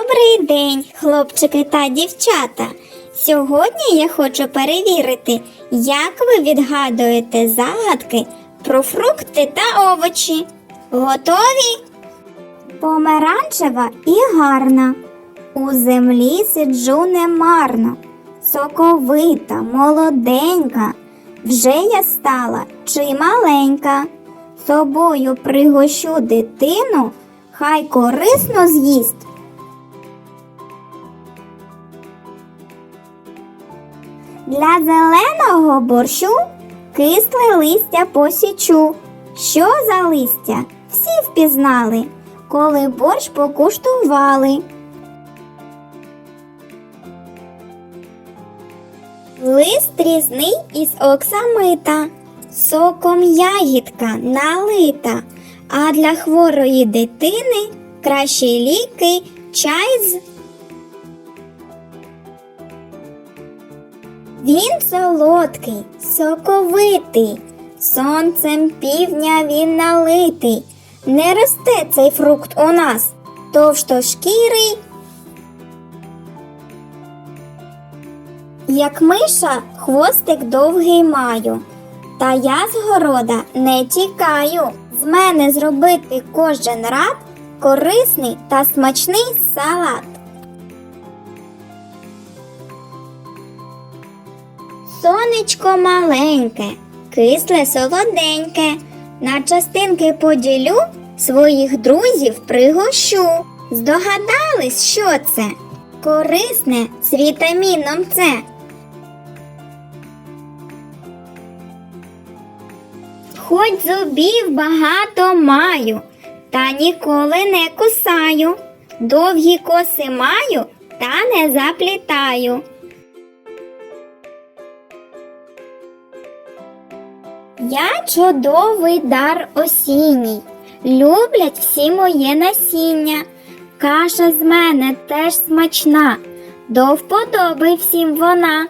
Добрий день, хлопчики та дівчата. Сьогодні я хочу перевірити, як ви відгадуєте загадки про фрукти та овочі. Готові? Помаранчева і гарна. У землі сиджу немарно. Соковита, молоденька. Вже я стала чи маленька. Собою пригощу дитину, хай корисно з'їсть. Для зеленого борщу кисле листя посічу. Що за листя? Всі впізнали, коли борщ покуштували. Лист різний із оксамита, соком ягідка налита, а для хворої дитини кращі ліки чай з Він солодкий, соковитий, сонцем півдня він налитий. Не росте цей фрукт у нас, товстошкірий, як миша хвостик довгий маю. Та я з города не тікаю. З мене зробити кожен рад корисний та смачний салат. Сонечко маленьке, кисле солоденьке, на частинки поділю, своїх друзів пригощу. Здогадались, що це? Корисне з вітаміном С. Хоч зубів багато маю, та ніколи не кусаю. Довгі коси маю, та не заплітаю. Я чудовий дар осінній, люблять всі моє насіння. Каша з мене теж смачна, до вподоби всім вона.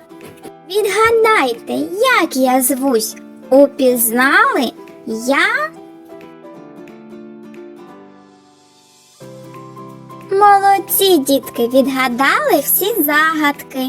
Відгадайте, як я звусь, упізнали я. Молодці, дітки, відгадали всі загадки.